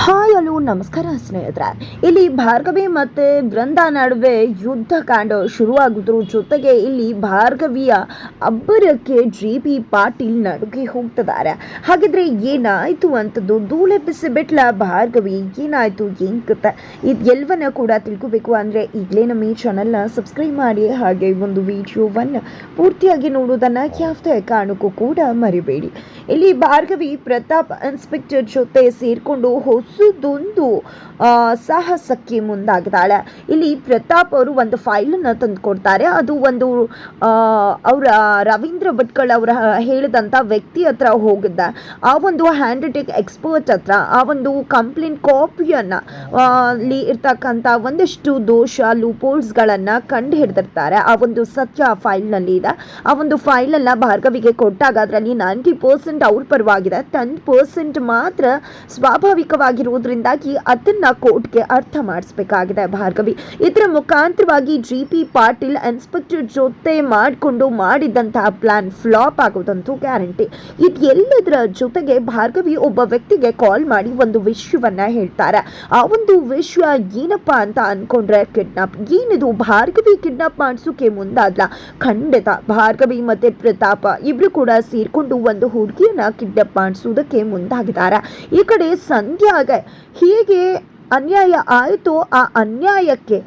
Hi hello, ನಮಸ್ಕಾರ ಸ್ನೇಹಿತರೆ. ಇಲ್ಲಿ ಭಾರ್ಗವಿ ಮತ್ತೆ ಬೃಂದ ನಡುವೆ ಯುದ್ಧ ಕಾಂಡ ಶುರುವಾಗುವುದರ ಜೊತೆಗೆ ಇಲ್ಲಿ ಭಾರ್ಗವಿಯ ಅಬ್ಬರಕ್ಕೆ ಜಿ ಪಿ ಪಾಟೀಲ್ ನಡುಗೆ ಹೋಗ್ತಿದ್ದಾರೆ. ಹಾಗಿದ್ರೆ ಏನಾಯಿತು ಅಂತದ್ದು ಧೂಳೆ ಬಿಸಿ ಬಿಟ್ಲ ಭಾರ್ಗವಿ. ಏನಾಯಿತು ಏನ್ ಕತೆ ಇದು ಎಲ್ಲವನ್ನ ಕೂಡ ತಿಳ್ಕೋಬೇಕು ಅಂದ್ರೆ ಈಗಲೇ ನಮ್ಮ ಈ ಚಾನಲ್ನ ಸಬ್ಸ್ಕ್ರೈಬ್ ಮಾಡಿ. ಹಾಗೆ ಒಂದು ವಿಡಿಯೋವನ್ನು ಪೂರ್ತಿಯಾಗಿ ನೋಡುವುದನ್ನ ಯಾವುದೇ ಕಾರಣಕ್ಕೂ ಕೂಡ ಮರಿಬೇಡಿ. ಇಲ್ಲಿ ಭಾರ್ಗವಿ ಪ್ರತಾಪ್ ಇನ್ಸ್ಪೆಕ್ಟರ್ ಜೊತೆ ಸೇರ್ಕೊಂಡು ಹೊಸದೊಂದು ಆ, ಸಾಹಸಕ್ಕೆ ಮುಂದಾಗಿದ್ದಾಳೆ. ಇಲ್ಲಿ ಪ್ರತಾಪ್ ಅವರು ಒಂದು ಫೈಲನ್ನು ತಂದು ಕೊಡ್ತಾರೆ ಅದು ಒಂದು ಅವರ ರವೀಂದ್ರ ಭಟ್ಕಳ್ ಅವರ ಹೇಳಿದಂಥ ವ್ಯಕ್ತಿ ಹತ್ರ ಹೋಗಿದ್ದ ಆ ಒಂದು ಹ್ಯಾಂಡ್ ರೈಟಿಂಗ್ ಎಕ್ಸ್ಪರ್ಟ್ ಹತ್ರ ಆ ಒಂದು ಕಂಪ್ಲೇಂಟ್ ಕಾಪಿಯನ್ನು ಅಲ್ಲಿ ಇರ್ತಕ್ಕಂಥ ಒಂದಷ್ಟು ದೋಷ ಲೂಪೋಲ್ಸ್ಗಳನ್ನು ಕಂಡು ಹಿಡಿದಿರ್ತಾರೆ. ಆ ಒಂದು ಸತ್ಯ ಫೈಲ್ನಲ್ಲಿ ಇದೆ. ಆ ಒಂದು ಫೈಲನ್ನು ಭಾರ್ಗವಿಗೆ ಕೊಟ್ಟಾಗ ಅದರಲ್ಲಿ ನೈಂಟಿ ಪರ್ಸೆಂಟ್ ಅವ್ರ ಪರವಾಗಿದೆ. ಟೆನ್ ಪರ್ಸೆಂಟ್ ಮಾತ್ರ ಸ್ವಾಭಾವಿಕವಾಗಿರುವುದರಿಂದಾಗಿ ಅದನ್ನ ಕೋರ್ಟ್ಗೆ ಅರ್ಥ ಮಾಡಿಸ್ಬೇಕಾಗಿದೆ ಭಾರ್ಗವಿ. ಇದರ ಮುಖಾಂತರವಾಗಿ ಜಿ ಪಿ ಪಾಟೀಲ್ ಇನ್ಸ್ಪೆಕ್ಟರ್ ಜೊತೆ ಮಾಡಿಕೊಂಡು ಮಾಡಿದಂತಹ ಪ್ಲಾನ್ ಫ್ಲಾಪ್ ಆಗೋದಂತೂ ಗ್ಯಾರಂಟಿ ಇದು ಎಲ್ಲದರ ಜೊತೆಗೆ ಭಾರ್ಗವಿ ಒಬ್ಬ ವ್ಯಕ್ತಿಗೆ ಕಾಲ್ ಮಾಡಿ ಒಂದು ವಿಷಯವನ್ನ ಹೇಳ್ತಾರೆ. ಆ ಒಂದು ವಿಷಯ ಏನಪ್ಪಾ ಅಂತ ಅನ್ಕೊಂಡ್ರೆ ಕಿಡ್ನಾಪ್ ಏನಿದು? ಭಾರ್ಗವಿ ಕಿಡ್ನಾಪ್ ಮಾಡಿಸೋಕೆ ಮುಂದಾದ್ಲ? ಖಂಡಿತ. ಭಾರ್ಗವಿ ಮತ್ತೆ ಪ್ರತಾಪ ಇಬ್ರು ಕೂಡ ಸೇರ್ಕೊಂಡು ಒಂದು ಹುಡುಗಿಯನ್ನ ಕಿಡ್ನಾಪ್ ಮಾಡಿಸೋದಕ್ಕೆ ಮುಂದಾಗಿದ್ದಾರೆ. ಈ ಕಡೆ ಸಂಧ್ಯಾಗೆ ಹೀಗೆ ಅನ್ಯಾಯ ಆಯಿತು ಆ ಅನ್ಯಾಯಕ್ಕೆ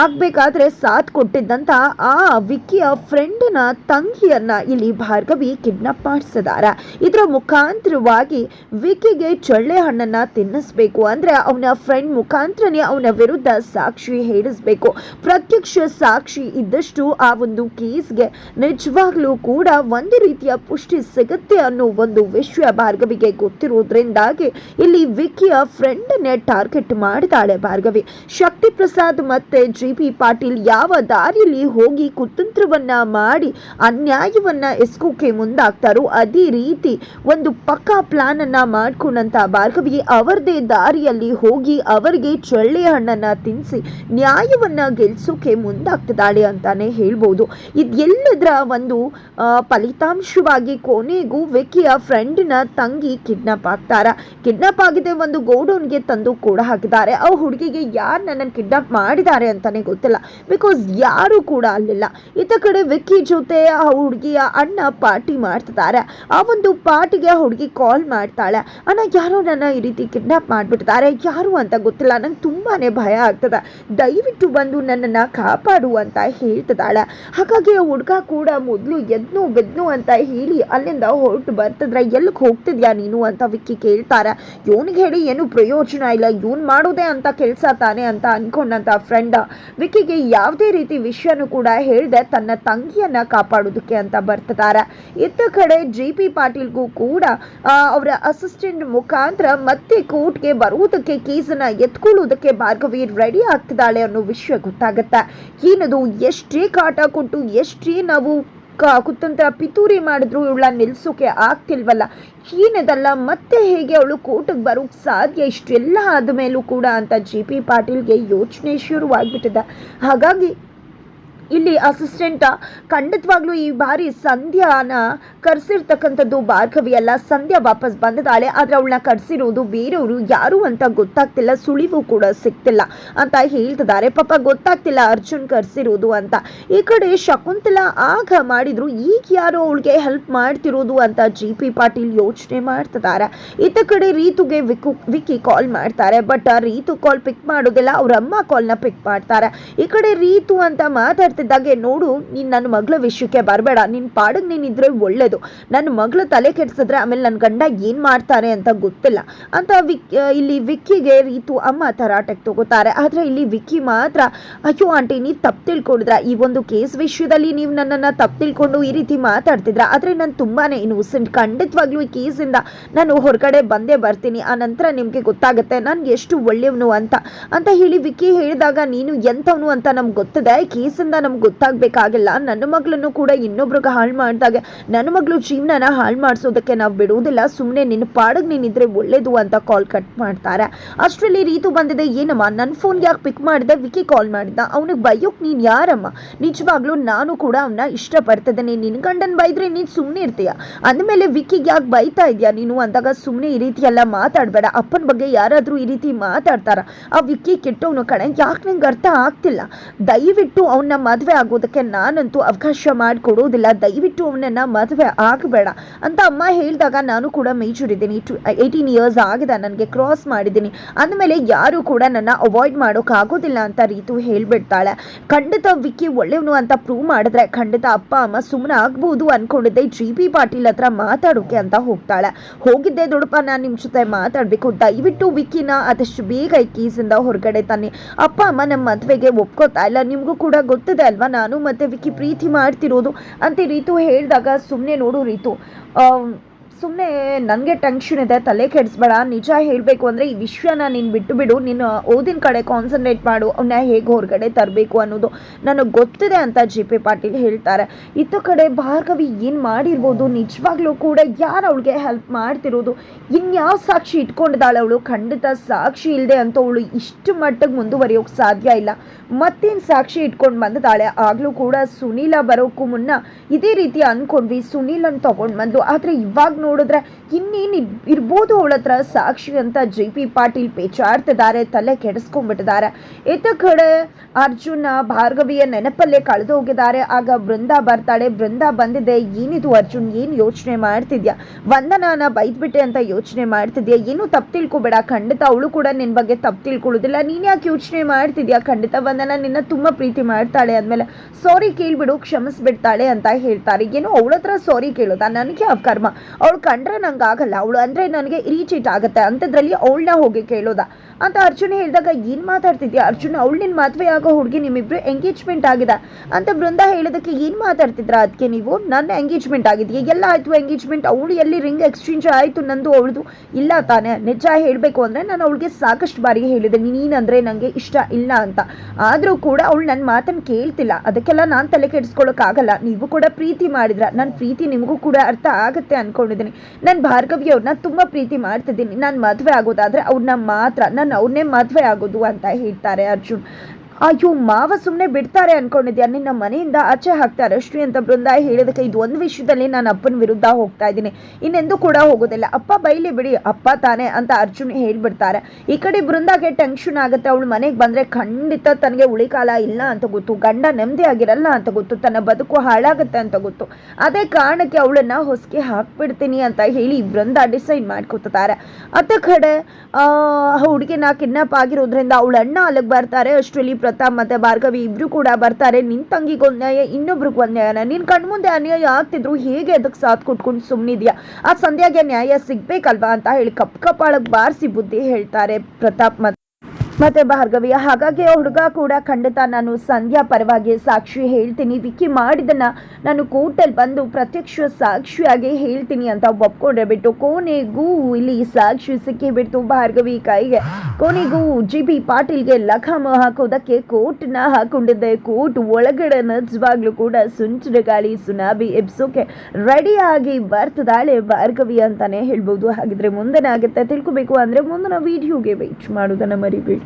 ಆಗ್ಬೇಕಾದ್ರೆ ಸಾಥ್ ಕೊಟ್ಟಿದ್ದಂತ ಆ ವಿಕ್ಕಿಯ ಫ್ರೆಂಡ್ನ ತಂಗಿಯನ್ನ ಇಲ್ಲಿ ಭಾರ್ಗವಿ ಕಿಡ್ನಾಪ್ ಮಾಡಿಸಿದಾರ. ಇದರ ಮುಖಾಂತರವಾಗಿ ವಿಕ್ಕಿಗೆ ಚಳ್ಳೆ ಹಣ್ಣನ್ನ ತಿನ್ನಿಸ್ಬೇಕು. ಅಂದ್ರೆ ಅವನ ಫ್ರೆಂಡ್ ಮುಖಾಂತರನೇ ಅವನ ವಿರುದ್ಧ ಸಾಕ್ಷಿ ಹೇಳಿಸ್ಬೇಕು. ಪ್ರತ್ಯಕ್ಷ ಸಾಕ್ಷಿ ಇದ್ದಷ್ಟು ಆ ಒಂದು ಕೇಸ್ಗೆ ನಿಜವಾಗ್ಲೂ ಕೂಡ ಒಂದು ರೀತಿಯ ಪುಷ್ಟಿ ಸಿಗುತ್ತೆ ಅನ್ನೋ ಒಂದು ವಿಷಯ ಭಾರ್ಗವಿಗೆ ಗೊತ್ತಿರೋದ್ರಿಂದಾಗಿ ಇಲ್ಲಿ ವಿಕ್ಕಿಯ ಫ್ರೆಂಡ್ನೇ ಟಾರ್ಗೆಟ್ ಮಾಡಿದಾಳೆ ಭಾರ್ಗವಿ. ಶಕ್ತಿ ಪ್ರಸಾದ್ ಮತ್ತೆ ಜಿ ಪಿ ಪಾಟೀಲ್ ಯಾವ ದಾರಿಯಲ್ಲಿ ಹೋಗಿ ಕುತಂತ್ರವನ್ನ ಮಾಡಿ ಅನ್ಯಾಯವನ್ನ ಎಸ್ಕೋಕೆ ಮುಂದಾಗ್ತಾರೋ ಅದೇ ರೀತಿ ಒಂದು ಪಕ್ಕಾ ಪ್ಲಾನ್ ಅನ್ನ ಮಾಡ್ಕೊಂಡಂತ ಭಾರ್ಗವಿ ಅವರದೇ ದಾರಿಯಲ್ಲಿ ಹೋಗಿ ಅವರಿಗೆ ಚಳ್ಳೆ ಹಣ್ಣನ್ನ ತಿನ್ನಿಸಿ ನ್ಯಾಯವನ್ನ ಗೆಲ್ಸೋಕೆ ಮುಂದಾಗ್ತದಾಳೆ ಅಂತಾನೆ ಹೇಳ್ಬೋದು. ಇದೆಲ್ಲದರ ಒಂದು ಫಲಿತಾಂಶವಾಗಿ ಕೊನೆಗೂ ಫ್ರೆಂಡ್ ಫ್ರೆಂಡ್ನ ತಂಗಿ ಕಿಡ್ನಾಪ್ ಆಗ್ತಾರ. ಕಿಡ್ನಾಪ್ ಆಗಿದೆ ಒಂದು ಗೋಡೌನ್ಗೆ ತಂದು ಕೂಡ ಹಾಕಿದ್ದಾರೆ. ಆ ಹುಡುಗಿಗೆ ಯಾರು ನನ್ನನ್ನು ಕಿಡ್ನಾಪ್ ಮಾಡಿದ್ದಾರೆ ಅಂತಾನೆ ಗೊತ್ತಿಲ್ಲ. ಬಿಕಾಸ್ ಯಾರು ಕೂಡ ಅಲ್ಲಿಲ್ಲ. ಇತ್ತ ಕಡೆ ವಿಕ್ಕಿ ಜೊತೆ ಆ ಹುಡುಗಿಯ ಅಣ್ಣ ಪಾರ್ಟಿ ಮಾಡ್ತಿದ್ದಾರೆ. ಆ ಒಂದು ಪಾರ್ಟಿಗೆ ಆ ಹುಡುಗಿ ಕಾಲ್ ಮಾಡ್ತಾಳೆ. ಅಣ್ಣ, ಯಾರೋ ನನ್ನ ಈ ರೀತಿ ಕಿಡ್ನಾಪ್ ಮಾಡಿಬಿಡ್ತಾರೆ ಯಾರು ಅಂತ ಗೊತ್ತಿಲ್ಲ. ನಂಗೆ ತುಂಬಾನೇ ಭಯ ಆಗ್ತದೆ. ದಯವಿಟ್ಟು ಬಂದು ನನ್ನನ್ನು ಕಾಪಾಡು ಅಂತ ಹೇಳ್ತಿದ್ದಾಳೆ. ಹಾಗಾಗಿ ಆ ಹುಡುಗ ಕೂಡ ಮೊದಲು ಎದ್ನು ಬೆದ್ನು ಅಂತ ಹೇಳಿ ಅಲ್ಲಿಂದ ಹೊರಟು ಬರ್ತಿದ್ರೆ ಎಲ್ಲಿಗೆ ಹೋಗ್ತಿದ್ಯಾ ನೀನು ಅಂತ ವಿಕ್ಕಿ ಕೇಳ್ತಾರೆ. ಇವನಿಗೆ ಹೇಳಿ ಏನು ಪ್ರಯೋಜನ ಇಲ್ಲ. ಇವನು ಮಾಡೋದೇ ಅಂತ ಕೆಲಸ ತಾನೆ ಅಂತ ಅನ್ಕೊಂಡಂತ ಫ್ರೆಂಡ್ ವಿಕ್ಕಿಗೆ ಯಾವುದೇ ರೀತಿ ವಿಷಯನೂ ಕೂಡ ಹೇಳದೆ ತನ್ನ ತಂಗಿಯನ್ನ ಕಾಪಾಡೋದಕ್ಕೆ ಅಂತ ಬರ್ತಿದ್ದಾರೆ. ಇತ್ತ ಕಡೆ ಜಿ ಪಿ ಪಾಟೀಲ್ಗೂ ಕೂಡ ಅವರ ಅಸಿಸ್ಟೆಂಟ್ ಮುಖಾಂತರ ಮತ್ತೆ ಕೋರ್ಟ್ಗೆ ಬರುವುದಕ್ಕೆ ಕೇಸನ್ನ ಎತ್ಕೊಳ್ಳುವುದಕ್ಕೆ ಭಾರ್ಗವಿ ರೆಡಿ ಆಗ್ತಿದ್ದಾಳೆ ಅನ್ನೋ ವಿಷಯ ಗೊತ್ತಾಗುತ್ತೆ. ಏನದು ಎಷ್ಟೇ ಕಾಟ ಕೊಟ್ಟು ಎಷ್ಟೇ ನಾವು ಕುತಂತ್ರ ಪಿತೂರಿ ಮಾಡಿದ್ರು ಇವಳ ನಿಲ್ಸೋಕೆ ಆಗ್ತಿಲ್ವಲ್ಲ? ಏನದಲ್ಲ ಮತ್ತೆ ಹೇಗೆ ಅವಳು ಕೋರ್ಟಿಗೆ ಬರೋಕ್ಕೆ ಸಾಧ್ಯ? ಇಷ್ಟೆಲ್ಲ ಆದಮೇಲೂ ಕೂಡ ಅಂತ ಜಿ ಪಿ ಪಾಟೀಲ್ಗೆ ಯೋಚನೆ ಶುರುವಾಗ್ಬಿಟ್ಟಿದೆ. ಹಾಗಾಗಿ ಇಲ್ಲಿ ಅಸಿಸ್ಟೆಂಟ ಖಂಡಿತವಾಗ್ಲೂ ಈ ಬಾರಿ ಸಂಧ್ಯಾನ ಕರೆಸಿರ್ತಕ್ಕಂಥದ್ದು ಭಾರ್ಗವಿ ಅಲ್ಲ, ಸಂಧ್ಯಾ ವಾಪಸ್ ಬಂದಿದ್ದಾಳೆ. ಆದರೆ ಅವಳನ್ನ ಕರೆಸಿರೋದು ಬೇರೆಯವರು, ಯಾರು ಅಂತ ಗೊತ್ತಾಗ್ತಿಲ್ಲ, ಸುಳಿವು ಕೂಡ ಸಿಗ್ತಿಲ್ಲ ಅಂತ ಹೇಳ್ತಿದ್ದಾರೆ. ಪಾಪ ಗೊತ್ತಾಗ್ತಿಲ್ಲ ಅರ್ಜುನ್ ಕರೆಸಿರೋದು ಅಂತ. ಈ ಕಡೆ ಶಕುಂತಲಾ ಆಗ ಮಾಡಿದ್ರು, ಈಗ ಯಾರೋ ಅವಳಿಗೆ ಹೆಲ್ಪ್ ಮಾಡ್ತಿರೋದು ಅಂತ ಜಿ ಪಿ ಪಾಟೀಲ್ ಯೋಚನೆ ಮಾಡ್ತಿದ್ದಾರೆ. ಇತ್ತ ಕಡೆ ರೀತುಗೆ ವಿಕು ವಿಕಿ ಕಾಲ್ ಮಾಡ್ತಾರೆ ಬಟ್ ರೀತು ಕಾಲ್ ಪಿಕ್ ಮಾಡೋದಿಲ್ಲ, ಅವ್ರ ಅಮ್ಮ ಕಾಲ್ನ ಪಿಕ್ ಮಾಡ್ತಾರೆ. ಈ ಕಡೆ ರೀತು ಅಂತ ಮಾತಾಡ್ತಿದ್ದಾಗೆ ನೋಡು, ನೀನ್ ನನ್ನ ಮಗಳ ವಿಷಯಕ್ಕೆ ಬರಬೇಡ. ನಿನ್ನ ಪಾಡಿಗೆ ನೀನ್ ಇದ್ರೆ ಒಳ್ಳೇದು. ನನ್ನ ಮಗಳ ತಲೆ ಕೆಡಿಸಿದ್ರೆ ಆಮೇಲೆ ನನ್ನ ಗಂಡ ಏನು ಮಾಡ್ತಾರೆ ಅಂತ ಗೊತ್ತಿಲ್ಲ. ಅಂತ ವಿಕ್ ಇಲ್ಲಿ ವಿಕ್ಕಿಗೆ ರೀತು ಅಮ್ಮ ತರಾಟೆಗೆ ತಗೋತಾರೆ. ಆದ್ರೆ ಇಲ್ಲಿ ವಿಕ್ಕಿ ಮಾತ್ರ, ಅಯ್ಯೋ ಆಂಟಿ, ನೀವು ತಪ್ಪು ತಿಳ್ಕೊಂಡಿದ್ರ? ಈ ಒಂದು ಕೇಸ್ ವಿಷಯದಲ್ಲಿ ನೀವು ನನ್ನನ್ನು ತಪ್ಪು ತಿಳ್ಕೊಂಡು ಈ ರೀತಿ ಮಾತಾಡ್ತಿದ್ರ? ಆದರೆ ನಾನು ತುಂಬಾನೇ ಇನ್ನೋಸೆಂಟ್ ಖಂಡಿತವಾಗ್ಲೂ ಈ ಕೇಸಿಂದ ನಾನು ಹೊರಗಡೆ ಬಂದೇ ಬರ್ತೀನಿ. ಆ ನಂತರ ನಿಮಗೆ ಗೊತ್ತಾಗುತ್ತೆ. ನನ್ಗೆ ಎಷ್ಟು ಒಳ್ಳೆಯವನು ಅಂತ. ಅಂತ ಹೇಳಿ ವಿಕ್ಕಿ ಹೇಳಿದಾಗ, ನೀನು ಎಂಥವನು ಅಂತ ನಮ್ಗೆ ಗೊತ್ತಿದೆ? ಕೇಸಿಂದ ನಮ್ಗೆ ಗೊತ್ತಾಗಬೇಕಾಗಿಲ್ಲ. ನನ್ನ ಮಗಳನ್ನು ಕೂಡ ಇನ್ನೊಬ್ರಿಗೆ ಹಾಳು ಮಾಡಿದಾಗ, ನನ್ನ ಮಗಳು ಜೀವನನ ಹಾಳು ಮಾಡಿಸೋದಕ್ಕೆ ನಾವು ಬಿಡುವುದಿಲ್ಲ. ಸುಮ್ಮನೆ ನಿನ್ನ ಪಾಡಗ್ ನೀನಿದ್ರೆ ಒಳ್ಳೇದು ಅಂತ ಕಾಲ್ ಕಟ್ ಮಾಡ್ತಾರೆ. ಅಷ್ಟರಲ್ಲಿ ರೀತು ಬಂದಿದೆ, ಏನಮ್ಮ? ನನ್ನ ಫೋನ್ ಯಾಕೆ ಪಿಕ್ ಮಾಡಿದೆ? ವಿಕಿ ಕಾಲ್ ಮಾಡಿದ್ದ. ಅವನಿಗೆ ಬೈಯೋಕ್ ನೀನು ಯಾರಮ್ಮ? ನಿಜವಾಗ್ಲೂ ನಾನು ಕೂಡ ಅವನ್ನ ಇಷ್ಟಪಡ್ತಿದ್ದೇನೆ ನಿನ್ನ ಗಂಡನ ಬೈದ್ರೆ ನೀನು ಸುಮ್ಮನೆ ಇರ್ತೀಯ? ಅಂದಮೇಲೆ ವಿಕಿಗೆ ಯಾಕೆ ಬೈತಾ ಇದೆಯಾ ನೀನು? ಅಂದಾಗ ಸುಮ್ಮನೆ ಈ ರೀತಿ ಎಲ್ಲ ಮಾತಾಡಬೇಡ. ಅಪ್ಪನ ಬಗ್ಗೆ ಯಾರಾದರೂ ಈ ರೀತಿ ಮಾತಾಡ್ತಾರ. ಆ ವಿಕ್ಕಿ ಕೆಟ್ಟವನು ಕಣೆ. ಯಾಕೆ ನಂಗೆ ಅರ್ಥ ಆಗ್ತಿಲ್ಲ? ದಯವಿಟ್ಟು ಅವನ್ನ ಮದುವೆ ಆಗೋದಕ್ಕೆ ನಾನಂತೂ ಅವಕಾಶ ಮಾಡಿಕೊಡೋದಿಲ್ಲ ದಯವಿಟ್ಟು ಅವನನ್ನು ಮದುವೆ ಆಗಬೇಡ ಅಂತ ಅಮ್ಮ ಹೇಳಿದಾಗ ನಾನು ಕೂಡ ಮೇಜರ್ ಇದ್ದೀನಿ ಟು, ಏಯ್ಟೀನ್ ಇಯರ್ಸ್ ಆಗಿದೆ ನನಗೆ ಕ್ರಾಸ್ ಮಾಡಿದ್ದೀನಿ. ಅಂದಮೇಲೆ ಯಾರು ಕೂಡ ನನ್ನ ಅವಾಯ್ಡ್ ಮಾಡೋಕ್ಕಾಗೋದಿಲ್ಲ ಅಂತ ರೀತು ಹೇಳಿಬಿಡ್ತಾಳೆ. ಖಂಡಿತ ವಿಕ್ಕಿ ಒಳ್ಳೆಯವನು ಅಂತ ಪ್ರೂವ್ ಮಾಡಿದ್ರೆ ಖಂಡಿತ ಅಪ್ಪ, ಅಮ್ಮ ಸುಮ್ಮನೆ ಆಗ್ಬೋದು ಅಂದ್ಕೊಂಡಿದ್ದೆ ಜಿ ಪಿ ಪಾಟೀಲ್ ಹತ್ರ ಮಾತಾಡೋಕೆ ಅಂತ ಹೋಗ್ತಾಳೆ. ಹೋಗಿದ್ದೆ ದೊಡ್ಡಪ್ಪ, ನಾನು ನಿಮ್ಮ ಜೊತೆ ಮಾತಾಡಬೇಕು. ದಯವಿಟ್ಟು ವಿಕ್ಕಿನ ಆದಷ್ಟು ಬೇಗ ಈ ಕೇಸಿಂದ ಹೊರಗಡೆ ತಾನೆ ಅಪ್ಪ, ಅಮ್ಮ ನಮ್ಮ ಮದುವೆಗೆ ಒಪ್ಕೋತಾ ಇಲ್ಲ. ನಿಮಗೂ ಕೂಡ ಗೊತ್ತಿದೆ ಅಲ್ವಾ? ನಾನು ಮತ್ತೆ ವಿಕಿ ಪ್ರೀತಿ ಮಾಡ್ತಿರೋದು ಅಂತ ರೀತು ಹೇಳಿದಾಗ ಸುಮ್ಮನೆ ನೋಡು ರೀತು. ಸುಮ್ಮನೆ ನನಗೆ ಟೆನ್ಷನ್ ಇದೆ, ತಲೆ ಕೆಡಿಸ್ಬೇಡ, ನಿಜ ಹೇಳಬೇಕು ಅಂದರೆ ಈ ವಿಷಯನ ನೀನು ಬಿಟ್ಟು ಬಿಡು, ನೀನು ಓದಿನ ಕಡೆ ಕಾನ್ಸಂಟ್ರೇಟ್ ಮಾಡು ಅವನ್ನ ಹೇಗೆ ಹೊರಗಡೆ ತರಬೇಕು ಅನ್ನೋದು ನನಗೆ ಗೊತ್ತಿದೆ ಅಂತ ಜಿ ಪಿ ಪಾಟೀಲ್ ಹೇಳ್ತಾರೆ. ಇತ್ತ ಕಡೆ ಭಾರ್ಗವಿ ಏನು ಮಾಡಿರ್ಬೋದು, ನಿಜವಾಗ್ಲೂ ಕೂಡ ಯಾರು ಅವಳಿಗೆ ಹೆಲ್ಪ್ ಮಾಡ್ತಿರೋದು? ಇನ್ಯಾವ ಸಾಕ್ಷಿ ಇಟ್ಕೊಂಡಿದ್ದಾಳೆ ಅವಳು? ಖಂಡಿತ ಸಾಕ್ಷಿ ಇಲ್ಲದೆ ಅಂತ ಅವಳು ಇಷ್ಟು ಮಟ್ಟಿಗೆ ಮುಂದುವರಿಯೋಕೆ ಸಾಧ್ಯ ಇಲ್ಲ. ಮತ್ತೇನು ಸಾಕ್ಷಿ ಇಟ್ಕೊಂಡು ಬಂದಿದ್ದಾಳೆ? ಆಗಲೂ ಕೂಡ ಸುನೀಲ ಬರೋಕ್ಕೂ ಮುನ್ನ ಇದೇ ರೀತಿ ಅಂದ್ಕೊಂಡ್ವಿ ಸುನೀಲನ್ನು ತೊಗೊಂಡು ಬಂದು ಆದರೆ ಇವಾಗ ನೋಡಿದ್ರೆ ಇನ್ನೇನು ಇರ್ಬೋದು ಅವಳ ಹತ್ರ ಸಾಕ್ಷಿ ಅಂತ ಜೆ ಪಿ ಪಾಟೀಲ್ ಪೇಚಾಡ್ತಿದ್ದಾರೆ, ತಲೆ ಕೆಡಿಸ್ಕೊಂಡ್ಬಿಟ್ಟಿದ್ದಾರೆ. ಇತ್ತ ಕಡೆ ಅರ್ಜುನ, ಭಾರ್ಗವಿಯ ನೆನಪಲ್ಲೇ ಕಳೆದು ಹೋಗಿದ್ದಾರೆ. ಆಗ ಬೃಂದ ಬರ್ತಾಳೆ. ಬೃಂದ ಬಂದಿದೆ. ಏನಿದು ಅರ್ಜುನ್? ಏನು ಯೋಚನೆ ಮಾಡ್ತಿದ್ಯಾ? ವಂದನಾನ ಬೈದ್ಬಿಟ್ಟೆ ಅಂತ ಯೋಚನೆ ಮಾಡ್ತಿದ್ಯಾ? ಏನು ತಪ್ಪು ತಿಳ್ಕೊಬೇಡ. ಖಂಡಿತ ಅವಳು ಕೂಡ ನಿನ್ನ ಬಗ್ಗೆ ತಪ್ಪು ತಿಳ್ಕೊಳ್ಳೋದಿಲ್ಲ. ನೀನು ಯಾಕೆ ಯೋಚನೆ ಮಾಡ್ತಿದ್ಯಾ? ಖಂಡಿತ ವಂದನ ನಿನ್ನ ತುಂಬ ಪ್ರೀತಿ ಮಾಡ್ತಾಳೆ ಅಂದಮೇಲೆ, ಸಾರಿ ಕೇಳ್ಬಿಡು, ಕ್ಷಮಿಸ್ಬಿಡ್ತಾಳೆ ಅಂತ ಹೇಳ್ತಾರೆ. ಏನೋ ಅವಳ ಹತ್ರ ಸಾರಿ ಕೇಳೋದಾ? ನನಗೆ ಅವಕರ್ಮ ಕರ್ಮ. ಅವಳು ಕಂಡ್ರೆ ನಂಗೆ ಆಗಲ್ಲ. ಅವಳು ಅಂದರೆ ನನಗೆ ಇರಿಟೇಟ್ ಆಗುತ್ತೆ. ಅಂಥದ್ರಲ್ಲಿ ಅವಳನ್ನ ಹೋಗಿ ಕೇಳೋದ. ಅಂತ ಅರ್ಜುನ್ ಹೇಳಿದಾಗ, ಏನು ಮಾತಾಡ್ತಿದ್ಯಾ ಅರ್ಜುನ್? ಅವಳು ನಿನ್ನ ಮದುವೆ ಆಗೋ ಹುಡುಗಿ ನಿಮ್ಮಿಬ್ರು ಎಂಗೇಜ್ಮೆಂಟ್ ಆಗಿದೆ. ಅಂತ ಬೃಂದ ಹೇಳೋದಕ್ಕೆ, ಏನು ಮಾತಾಡ್ತಿದ್ರ ಅದಕ್ಕೆ ನೀವು? ನನ್ನ ಎಂಗೇಜ್ಮೆಂಟ್ ಆಗಿದೆಯಾ? ಎಲ್ಲ ಆಯಿತು ಎಂಗೇಜ್ಮೆಂಟ್ ಅವಳು ಎಲ್ಲಿ ರಿಂಗ್ ಎಕ್ಸ್ಚೇಂಜ್ ಆಯಿತು? ನಂದು ಅವಳದು ಇಲ್ಲ ತಾನೇ. ನಿಜ ಹೇಳಬೇಕು ಅಂದರೆ ನಾನು ಅವಳಿಗೆ ಸಾಕಷ್ಟು ಬಾರಿಗೆ ಹೇಳಿದೆ. ನೀನಂದರೆ ನನಗೆ ಇಷ್ಟ ಇಲ್ಲ ಅಂತ. ಆದರೂ ಕೂಡ ಅವಳು ನನ್ನ ಮಾತನ್ನು ಕೇಳ್ತಿಲ್ಲ. ಅದಕ್ಕೆಲ್ಲ ನಾನು ತಲೆ ಕೆಡಿಸ್ಕೊಳ್ಳೋಕ್ಕಾಗಲ್ಲ ನೀವು ಕೂಡ ಪ್ರೀತಿ ಮಾಡಿದ್ರ. ನನ್ನ ಪ್ರೀತಿ ನಿಮಗೂ ಕೂಡ ಅರ್ಥ ಆಗುತ್ತೆ ಅನ್ಕೊಂಡಿದ್ದೀನಿ ನಾನು ಭಾರ್ಗವಿ ಅವ್ರನ್ನ ತುಂಬ ಪ್ರೀತಿ ಮಾಡ್ತಿದ್ದೀನಿ. ನಾನು ಮದುವೆ ಆಗೋದಾದರೆ ಅವ್ರನ್ನ ಮಾತ್ರ, ನಾನು ಅವ್ರನ್ನೇ ಮದುವೆ ಆಗೋದು ಅಂತ ಹೇಳ್ತಾರೆ ಅರ್ಜುನ್. ಅಯ್ಯೋ, ಮಾವ ಸುಮ್ಮನೆ ಬಿಡ್ತಾರೆ ಅನ್ಕೊಂಡಿದ್ಯಾ? ನಿನ್ನ ಮನೆಯಿಂದ ಆಚೆ ಹಾಕ್ತಾರೆ ಅಷ್ಟು ಅಂತ ಬೃಂದ ಹೇಳಿದಕ್ಕೆ ಇದು ಒಂದು ವಿಷಯದಲ್ಲಿ ನಾನು ಅಪ್ಪನ ವಿರುದ್ಧ ಹೋಗ್ತಾ ಇದ್ದೀನಿ. ಇನ್ನೆಂದು ಕೂಡ ಹೋಗೋದಿಲ್ಲ. ಅಪ್ಪ ಬೈಲಿ ಬಿಡಿ, ಅಪ್ಪ ತಾನೆ ಅಂತ ಅರ್ಜುನ್ ಹೇಳಿಬಿಡ್ತಾರೆ. ಈ ಕಡೆ ಬೃಂದಾಗೆ ಟೆನ್ಷನ್ ಆಗುತ್ತೆ. ಅವಳು ಮನೆಗೆ ಬಂದರೆ ಖಂಡಿತ ತನಗೆ ಉಳಿಕಾಲ ಇಲ್ಲ ಅಂತ ಗೊತ್ತು. ಗಂಡ ನೆಮ್ಮದಿ ಆಗಿರಲ್ಲ ಅಂತ ಗೊತ್ತು. ತನ್ನ ಬದುಕು ಹಾಳಾಗುತ್ತೆ ಅಂತ ಗೊತ್ತು. ಅದೇ ಕಾರಣಕ್ಕೆ ಅವಳನ್ನ ಹೊಸಗೆ ಹಾಕ್ಬಿಡ್ತೀನಿ ಅಂತ ಹೇಳಿ ಬೃಂದ ಡಿಸೈಡ್ ಮಾಡ್ಕೊತಾರೆ ಅತ್ತ ಕಡೆ ಹುಡುಗಿನ ಕಿಡ್ನಾಪ್ ಆಗಿರೋದ್ರಿಂದ ಅವಳ ಅಣ್ಣ ಅಲ್ಲಿಗೆ ಬರ್ತಾರೆ. ಅಷ್ಟರಲ್ಲಿ ಪ್ರತಾಪ್ ಮತ್ತೆ ಭಾರ್ಗವಿ ಇಬ್ರು ಕೂಡ ಬರ್ತಾರೆ. ನಿನ್ ತಂಗಿಗೆ ಅನ್ಯಾಯ ನ್ಯಾಯ ಇನ್ನೊಬ್ರಿಗೆ ನಿನ್ ಕಣ್ಮುಂದೆ ಅನ್ಯಾಯ ಆಗ್ತಿದ್ರು ಹೇಗೆ ಅದಕ್ಕೆ ಸಾಥ್ ಕೊಟ್ಕೊಂಡು ಸುಮ್ಮನಿದ್ಯಾ ಆ ಸಂಧ್ಯಾಗೆ ನ್ಯಾಯ ಸಿಗ್ಬೇಕಲ್ವಾ ಅಂತ ಹೇಳಿ ಕಪ್ ಕಪ್ಪಾಳಗ್ ಬಾರಿಸಿ ಬುದ್ಧಿ ಹೇಳ್ತಾರೆ ಪ್ರತಾಪ್ ಮತ್ತೆ ಮತ್ತೆ ಭಾರ್ಗವಿ ಹಾಗಾಗಿ ಆ ಹುಡುಗ ಕೂಡ ಖಂಡಿತ ನಾನು ಸಂಧ್ಯಾ ಪರವಾಗಿ ಸಾಕ್ಷಿ ಹೇಳ್ತೀನಿ. ವಿಕ್ಕಿ ಮಾಡಿದನ್ನ ನಾನು ಕೋರ್ಟಲ್ಲಿ ಬಂದು ಪ್ರತ್ಯಕ್ಷ ಸಾಕ್ಷಿಯಾಗಿ ಹೇಳ್ತೀನಿ ಅಂತ ಒಪ್ಕೊಂಡ್ರೆ ಬಿಟ್ಟು ಕೋನೆಗೂ ಇಲ್ಲಿ ಸಾಕ್ಷಿ ಸಿಕ್ಕಿ ಬಿಡ್ತು ಭಾರ್ಗವಿ ಕೈಗೆ. ಕೊನೆಗೂ ಜಿ ಬಿ ಪಾಟೀಲ್ಗೆ ಲಖಾಮ ಹಾಕೋದಕ್ಕೆ ಕೋರ್ಟ್ನ ಹಾಕೊಂಡಿದ್ದೆ. ಕೋರ್ಟ್ ಒಳಗಡೆ ನಿಜವಾಗ್ಲೂ ಕೂಡ ಸುಂಟರ ಗಾಳಿ ಸುನಾಬಿ ಎಬ್ಸೋಕೆ ರೆಡಿಯಾಗಿ ಬರ್ತದಾಳೆ ಭಾರ್ಗವಿ ಅಂತಾನೆ ಹೇಳ್ಬೋದು. ಹಾಗಿದ್ರೆ ಮುಂದೆನಾಗುತ್ತೆ ತಿಳ್ಕೊಬೇಕು ಅಂದ್ರೆ ಮುಂದಿನ ವಿಡಿಯೋಗೆ ವೆಯ್ಟ್ ಮಾಡೋದನ್ನ ಮರಿಬೇಡಿ.